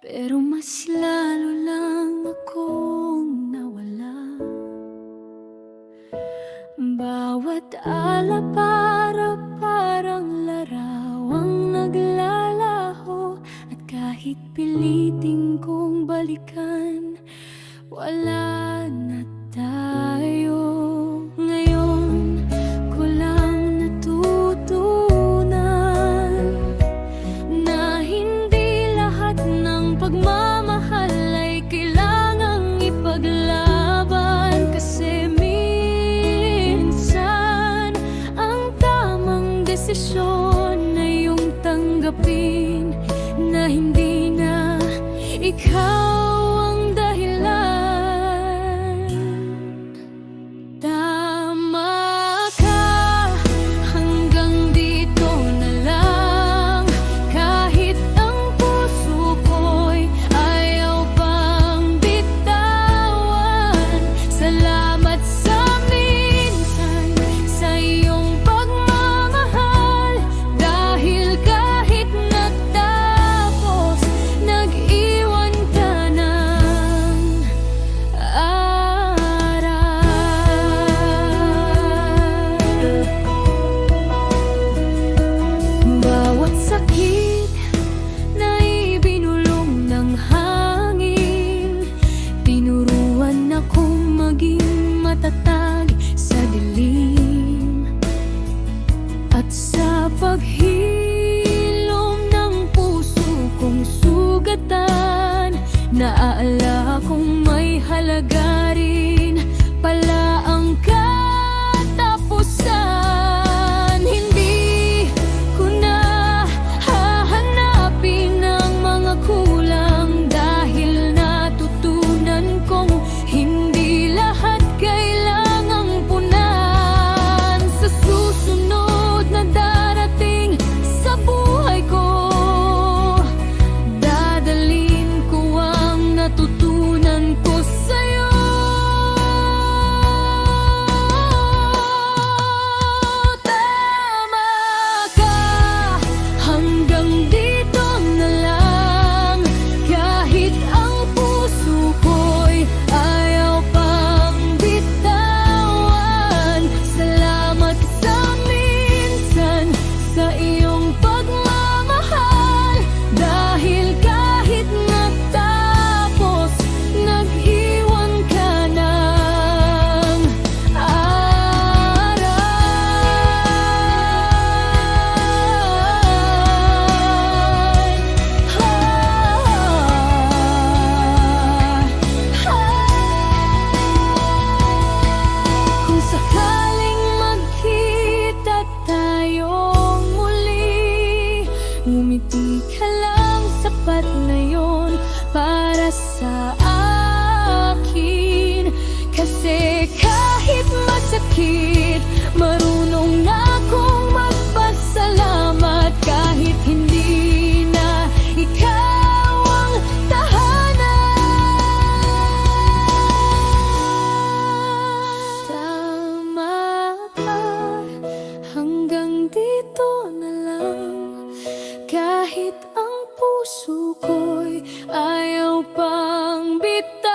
Pero mas lalo lang akong nawala. Bawat ala para parang larawang naglalaho. At kahit pilitin kong balikan Wala sugatan Naala kong may halaga 色一 sakit Marunong na akong magpasalamat Kahit hindi na ikaw ang tahanan? Tama ka. Hanggang dito na lang. Kahit ang puso ko'y ayaw pang bitan